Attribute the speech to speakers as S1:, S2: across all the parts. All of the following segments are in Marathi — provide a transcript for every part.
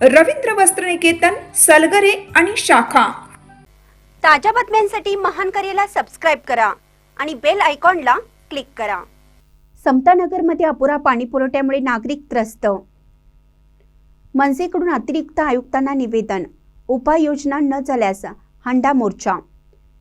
S1: रवींद्र वस्त्रनिकेतन सलगरे आणि शाखा.
S2: ताज्या बातम्यांसाठी महान करेला सबस्क्राईब करा आणि बेल आयकॉनला क्लिक करा. समतानगरमध्ये अपुरा पाणी पुरवठ्यामुळे नागरिक त्रस्त. मनसेकडून अतिरिक्त आयुक्तांना निवेदन उपाययोजना न झाल्यास हंडा मोर्चा.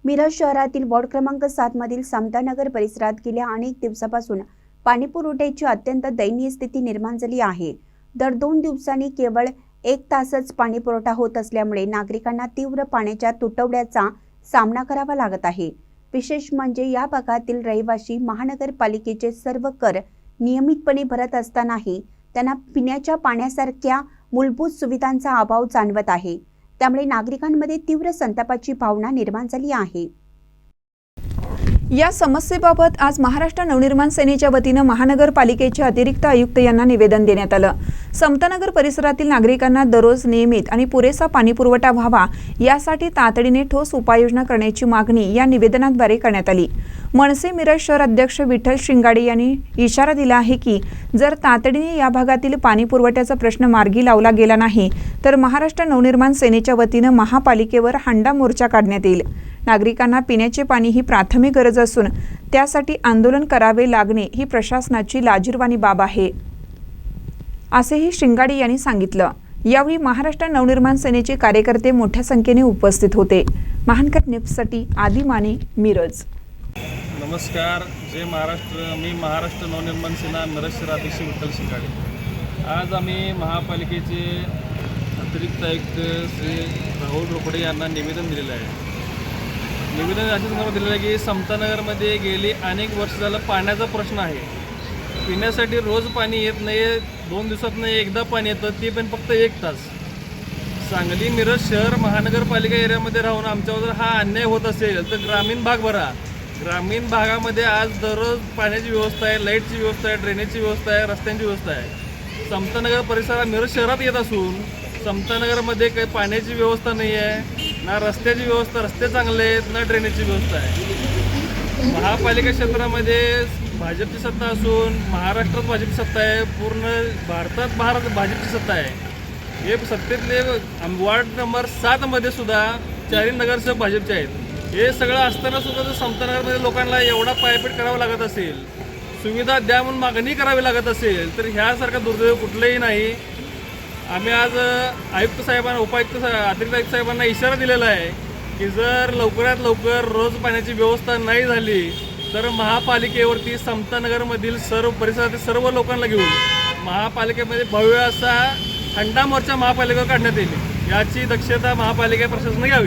S2: मिरज शहरातील वॉर्ड क्रमांक सात मधील समतानगर परिसरात गेल्या अनेक दिवसापासून पाणीपुरवठ्याची अत्यंत दयनीय स्थिती निर्माण झाली आहे. दर दोन दिवसांनी केवळ एक तासच पाणी पुरवठा होत असल्यामुळे नागरिकांना तीव्र पाण्याच्या तुटवड्याचा सामना करावा लागत आहे. विशेष म्हणजे या भागातील रहिवासी महानगरपालिकेचे सर्व कर नियमितपणे भरत असतानाही त्यांना पिण्याच्या पाण्यासारख्या मूलभूत सुविधांचा अभाव जाणवत आहे. त्यामुळे नागरिकांमध्ये तीव्र संतापाची भावना निर्माण झाली आहे.
S1: या समस्येबाबत आज महाराष्ट्र नवनिर्माण सेनेच्या वतीनं महानगरपालिकेचे अतिरिक्त आयुक्त यांना निवेदन देण्यात आलं. समतानगर परिसरातील नागरिकांना दररोज नियमित आणि पुरेसा पाणीपुरवठा व्हावा यासाठी तातडीने ठोस उपाययोजना करण्याची मागणी या निवेदनाद्वारे करण्यात आली. मनसे मिरज शहर अध्यक्ष विठ्ठल शिंगाडे यांनी इशारा दिला आहे की जर तातडीने या भागातील पाणीपुरवठ्याचा प्रश्न मार्गी लावला गेला नाही तर महाराष्ट्र नवनिर्माण सेनेच्या वतीनं महापालिकेवर हांडा मोर्चा काढण्यात येईल. नागरिकांना पिण्याचे पाणी ही प्राथमिक गरज असून त्यासाठी आंदोलन करावे लागणे ही प्रशासनाची लाजीरवाणी बाब आहे. असेही शिंगाडे यांनी सांगितलं. यावेळी महाराष्ट्र नवनिर्माण सेनेचे कार्यकर्ते मोठ्या संख्येने उपस्थित होते. महानकर न्यूजसाठी आदी माने मिरज.
S3: नमस्कार. जय महाराष्ट्र. मी महाराष्ट्र नवनिर्माण सेना मिरज शहराध्यक्ष विठ्ठल शिंगाडे. आज आम्ही महापालिकेचे अतिरिक्त आयुक्त श्री राहुल रोकडे यांना निवेदन दिलेलं आहे. निवेदन अशा संदर्भात दिलेलं आहे की समतानगरमध्ये गेली अनेक वर्ष झालं पाण्याचा प्रश्न आहे. पिण्यासाठी रोज पाणी येत नाही दोन दिवसात नाही एकदा पाणी येतं ते पण फक्त एक तास. सांगली मिरज शहर महानगरपालिका एरियामध्ये राहून आमच्यावर जर हा अन्याय होत असेल तर ग्रामीण भाग भरा. ग्रामीण भागामध्ये आज दररोज पाण्याची व्यवस्था आहे लाईटची व्यवस्था आहे ड्रेनेजची व्यवस्था आहे रस्त्यांची व्यवस्था आहे. समतानगर परिसरात मिरज शहरात येत असून समतानगरमध्ये काही पाण्याची व्यवस्था नाही आहे ना रस्त्याची व्यवस्था रस्ते चांगले आहेत ना ड्रेनेजची व्यवस्था आहे. महापालिका क्षेत्रामध्ये भाजपची सत्ता असून महाराष्ट्रात भाजपची सत्ता आहे पूर्ण भारतात भारत भाजपची सत्ता आहे. हे सत्तेतले वार्ड नंबर सातमध्ये सुद्धा चारही नगरसेवक भाजपचे आहेत. हे सगळं असताना सुद्धा जर समतानगरमध्ये लोकांना एवढा पायपीट करावा लागत असेल सुविधा द्या म्हणून मागणी करावी लागत असेल तर ह्यासारखा दुर्दैव कुठलंही नाही. आम्ही आज आयुक्त साहेबांना उपायुक्त सा अतिरिक्त आयुक्त साहेबांना इशारा दिलेला आहे की जर लवकरात लवकर रोज पाण्याची व्यवस्था नाही झाली तर महापालिकेवरती समतानगरमधील सर्व परिसरातील सर्व लोकांना घेऊन महापालिकेमध्ये भव्य असा थंडा मोर्चा महापालिकेवर काढण्यात येईल. याची दक्षता महापालिका प्रशासनाने घ्यावी.